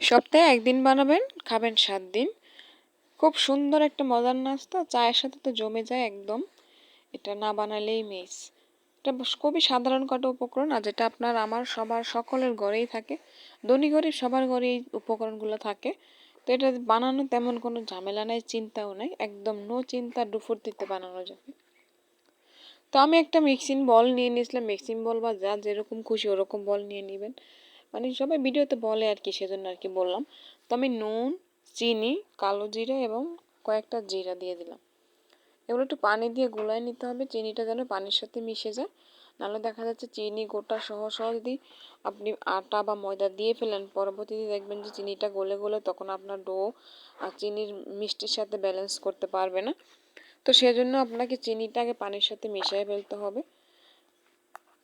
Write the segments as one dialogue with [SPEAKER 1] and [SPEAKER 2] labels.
[SPEAKER 1] সপ্তাহে একদিন বানাবেন, খাবেন সাত দিন। খুব সুন্দর একটা মজার নাস্তা, চায়ের সাথে তো জমে যায় একদম। এটা না বানালেই মিস। এটা খুবই সাধারণ কটা উপকরণ, আর যেটা আপনার আমার সবার সকলের ঘরেই থাকে। ধনী গরিব সবার ঘরেই উপকরণগুলো থাকে। তো এটা বানানো তেমন কোনো ঝামেলা নেই, চিন্তাও নেই। একদম নো চিন্তা ডুফুর দিতে বানানো যাবে। তো আমি একটা মিক্সিং বল নিয়ে নিয়েছিলাম। মিক্সিং বল বা যা যেরকম খুশি ওরকম বল নিয়ে নেবেন। মানে সবাই ভিডিওতে বলে আর কি, সেজন্য আর কি বললাম। তো আমি নুন, চিনি, কালো জিরা এবং কয়েকটা জিরা দিয়ে দিলাম। এগুলো একটু পানি দিয়ে গোলায় নিতে হবে, চিনিটা যেন পানির সাথে মিশে যায়। নাহলে দেখা যাচ্ছে চিনি গোটা সহ সহ যদি আপনি আটা বা ময়দা দিয়ে ফেলেন, পরবর্তীতে দেখবেন যে চিনিটা গলে গলে তখন আপনার ডো আর চিনির মিষ্টির সাথে ব্যালেন্স করতে পারবে না। তো সেজন্য আপনাকে চিনিটাকে পানির সাথে মিশিয়ে ফেলতে হবে।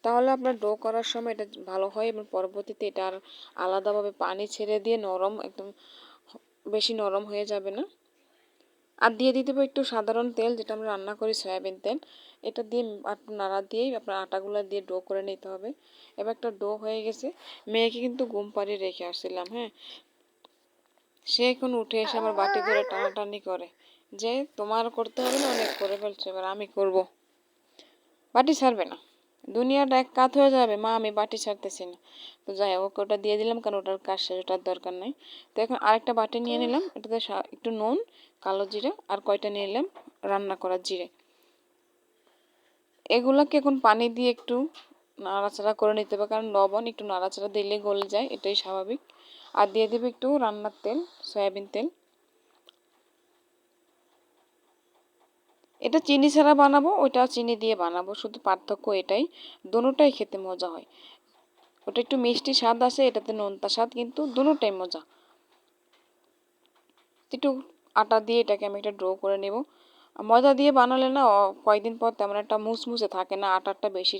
[SPEAKER 1] তাহলে আপনার ডো করার সময় এটা ভালো হয় এবং পরবর্তীতে এটা আর আলাদাভাবে পানি ছেড়ে দিয়ে নরম, একদম বেশি নরম হয়ে যাবে না। আর দিয়ে দিতে হবে একটু সাধারণ তেল, যেটা আমরা রান্না করি সয়াবিন তেল। এটা দিয়ে নাড়া দিয়েই আপনার আটাগুলো দিয়ে ডো করে নিতে হবে। এবার একটা ডো হয়ে গেছে। মেয়েকে কিন্তু ঘুম পাড়িয়ে রেখে আসছিলাম হ্যাঁ। সে এখন উঠে এসে আমার বাটি করে টানাটানি করে। যে তোমার করতে হবে না, অনেক করে ফেলছে, এবার আমি করব। বাটি ছাড়বে না। দুনিয়াটা এক কাত হয়ে যাবে, মা আমি বাটি ছাড়তেছি না। তো যাই হোক, ওটা দিয়ে দিলাম কারণ ওটার কাজ শেষ, ওটার দরকার নেই। তো এখন আরেকটা বাটি নিয়ে নিলাম এটাতে একটু নুন, কালো জিরে আর কয়টা নিয়ে নিলাম, রান্না করার জিরে। এগুলোকে এখন পানি দিয়ে একটু নাড়াচাড়া করে নিতে হবে, কারণ লবণ একটু নাড়াচাড়া দিলে গলে যায়, এটাই স্বাভাবিক। আর দিয়ে দেবে একটু রান্নার তেল, সয়াবিন তেল। এটা চিনি ছাড়া বানাবো, ওইটা চিনি দিয়ে বানাবো। শুধু পার্থক্য এটাই দুটোটাই খেতে মজা হয়। ওটা একটু মিষ্টি স্বাদ আছে, এটাতে নোনতা স্বাদ, কিন্তু দুটোটাই মজা। একটু আটা দিয়ে এটাকে আমি একটা ড্র করে নেব। ময়দা দিয়ে বানালে না কয়েকদিন পর তেমন একটা মুসমুসে থাকে না আটারটা বেশি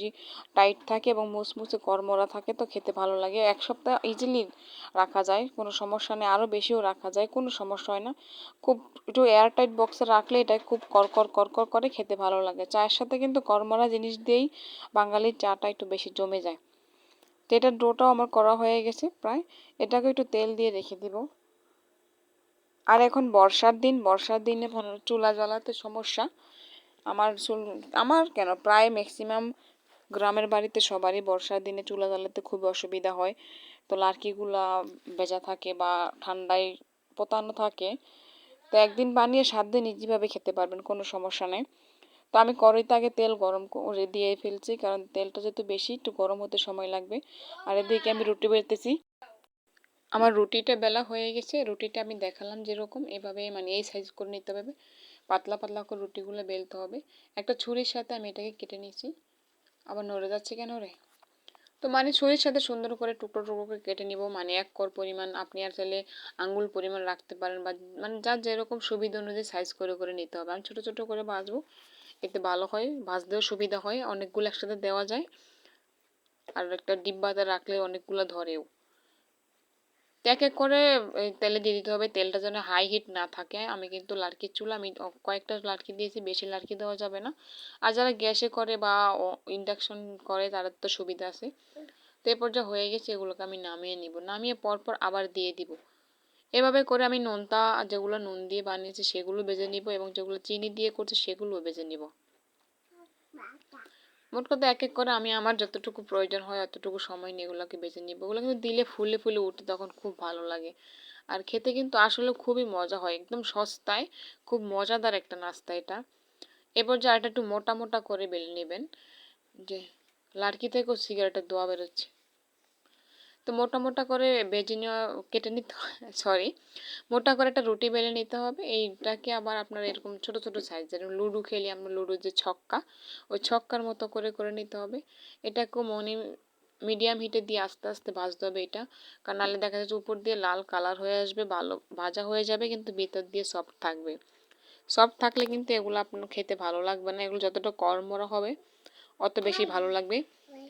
[SPEAKER 1] টাইট থাকে এবং মুসমুসে কর্মরা থাকে তো খেতে ভালো লাগে। এক সপ্তাহ ইজিলি রাখা যায়, কোনো সমস্যা নেই আরও বেশিও রাখা যায়, কোনো সমস্যা হয় না। খুব একটু এয়ার টাইট বক্সে রাখলে এটা খুব করকর করকর করে খেতে ভালো লাগে। চায়ের সাথে কিন্তু কর্মরা জিনিস দিয়েই বাঙালির চাটা একটু বেশি জমে যায়। তো এটার ডোটাও আমার করা হয়ে গেছে প্রায়। এটাকে একটু তেল দিয়ে রেখে দিব। আর এখন বর্ষার দিন, বর্ষার দিনে চুলা জ্বালাতে সমস্যা। আমার আমার কেন? প্রায় ম্যাক্সিমাম গ্রামের বাড়িতে সবারই বর্ষার দিনে চুলা জ্বালাতে খুব অসুবিধা হয়। তো লার্কিগুলা ভেজা থাকে বা ঠান্ডায় পোতানো থাকে। তো একদিন বানিয়ে সাত দিন ইজিভাবে খেতে পারবেন, কোনো সমস্যা নেই। তো আমি কড়াইতে আগে তেল গরম করে দিয়ে ফেলছি, কারণ তেলটা যেহেতু বেশি, একটু গরম হতে সময় লাগবে। আর এদিকে আমি রুটি বেলতেছি আমার রুটিটা বেলা হয়ে গেছে, রুটিটা আমি দেখালাম যেরকম, এভাবে মানে এই সাইজ করে নিতে হবে। পাতলা পাতলা করে রুটিগুলো বেলতে হবে। একটা ছুরির সাথে আমি এটাকে কেটে নিয়েছি। আবার নড়ে যাচ্ছে কেন রে? তো মানে ছুরির সাথে সুন্দর করে টুকরো টুকরো করে কেটে নিব। মানে এক কর পরিমাণ, আপনি আর চাইলে আঙ্গুল পরিমাণ রাখতে পারেন বা মানে যার যেরকম সুবিধা অনুযায়ী সাইজ করে করে নিতে হবে। আমি ছোটো ছোটো করে ভাজবো, এতে ভালো হয়। ভাজতেও সুবিধা হয়। অনেকগুলো একসাথে দেওয়া যায়। আর একটা ডিব্বাতে রাখলে অনেকগুলো ধরেও। এক এক করে তেলে দিয়ে দিতে হবে। তেলটা যেন হাই হিট না থাকে। আমি কিন্তু লাড়কির চুলা, আমি কয়েকটা লাড়কি দিয়েছি, বেশি লাড়কি দেওয়া যাবে না। আর যারা গ্যাসে করে বা ইন্ডাকশন করে, তাদের তো সুবিধা আছে। তো এরপর যা হয়ে গেছে, এগুলোকে আমি নামিয়ে নিব। নামিয়ে পরপর আবার দিয়ে দিব। এভাবে করে আমি নোনতা, যেগুলো নুন দিয়ে বানিয়েছি, সেগুলো বেজে নিব এবং যেগুলো চিনি দিয়ে করছে, সেগুলোও বেজে নিব। মোট কথা এক এক করে আমি আমার যতটুকু প্রয়োজন হয়, অতটুকু সময় নিয়ে এগুলোকে বেছে নিব। ওগুলো কিন্তু দিলে, ফুলে ফুলে উঠে তখন খুব ভালো লাগে। আর খেতে কিন্তু আসলে খুবই মজা হয়, একদম সস্তায়, খুব মজাদার একটা নাস্তা এটা। এরপর যে আরেকটা একটু মোটা মোটা করে বেলে নেবেন। যে লাড়কি থেকেও সিগারেটের দোয়া বেরোচ্ছে। তো মোটা মোটা করে বেজে নেওয়া, কেটে নিতে সরি মোটা করে একটা রুটি বেলে নিতে হবে। এইটাকে আবার আপনার এরকম ছোট ছোট সাইজের লুডো খেলি আমরা, লুডোর যে ছক্কা, ওই ছক্কার মতো করে করে নিতে হবে। এটাকেও মনে মিডিয়াম হিটে দিয়ে আস্তে আস্তে ভাজতে হবে এটা। কারণ নাহলে দেখা যাচ্ছে উপর দিয়ে লাল কালার হয়ে আসবে, ভালো, ভাজা হয়ে যাবে, কিন্তু ভিতর দিয়ে সফট থাকবে। সফট থাকলে কিন্তু এগুলো আপনার খেতে ভালো লাগবে না। এগুলো যতটা কর্মরা হবে, অত বেশি ভালো লাগবে।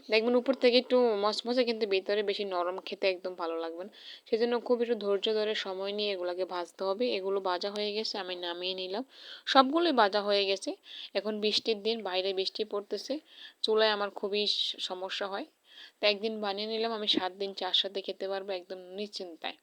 [SPEAKER 1] দেখবেন উপর থেকে একটু মচমচে কিন্তু ভিতরে বেশি নরম খেতে একদম ভালো লাগবে না। সেজন্য খুব একটু ধৈর্য ধরে সময় নিয়ে এগুলোকে ভাজতে হবে। এগুলো ভাজা হয়ে গেছে, আমি নামিয়ে নিলাম। সবগুলোই ভাজা হয়ে গেছে। এখন বৃষ্টির দিন, বাইরে বৃষ্টি পড়তেছে। চুলায় আমার খুবই সমস্যা হয়। তো একদিন বানিয়ে নিলাম, আমি সাত দিন চার সাথে খেতে পারব একদম নিশ্চিন্তায়।